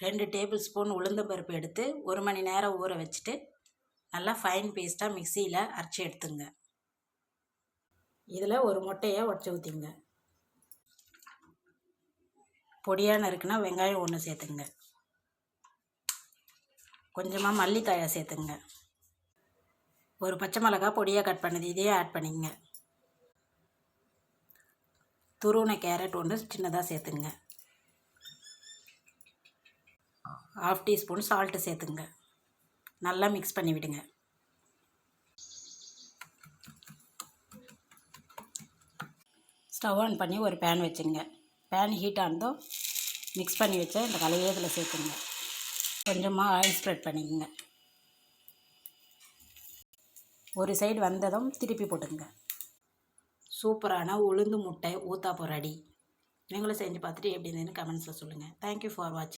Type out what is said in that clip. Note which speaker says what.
Speaker 1: ரெண்டு table spoon உளுந்தம்பருப்பு எடுத்து ஒரு மணி நேரம் ஊற வச்சுட்டு நல்லா ஃபைன் பேஸ்ட்டாக மிக்சியில் அரைச்சி எடுத்துங்க இதில் ஒரு முட்டையை உடச்சி ஊற்றிங்க பொடியாக இருக்குன்னா வெங்காயம் ஒன்று சேர்த்துங்க கொஞ்சமாக மல்லிக்காயை சேர்த்துங்க ஒரு பச்சை மிளகா பொடியாக கட் பண்ணது இதையே ஆட் பண்ணிங்க துருவின கேரட் ஒன்று சின்னதாக சேர்த்துங்க ஹாஃப் டீஸ்பூன் சால்ட்டு சேர்த்துங்க நல்லா மிக்ஸ் பண்ணி விடுங்க. ஸ்டவ் ஆன் பண்ணி ஒரு பேன் வச்சுங்க பேன் ஹீட் ஆனதும் மிக்ஸ் பண்ணி வச்ச இந்த கலையை இதில் சேர்த்துங்க கொஞ்சமாக ஆயில் ஸ்ப்ரெட் பண்ணிக்கோங்க. ஒரு சைடு வந்ததும் திருப்பி போட்டுங்க சூப்பரான உளுந்து முட்டை ஊத்தாப்போ ரெடி. நீங்களும் செஞ்சு பார்த்துட்டு எப்படி இருந்ததுன்னு கமெண்ட்ஸில் சொல்லுங்கள் தேங்க்யூ ஃபார் வாட்சிங்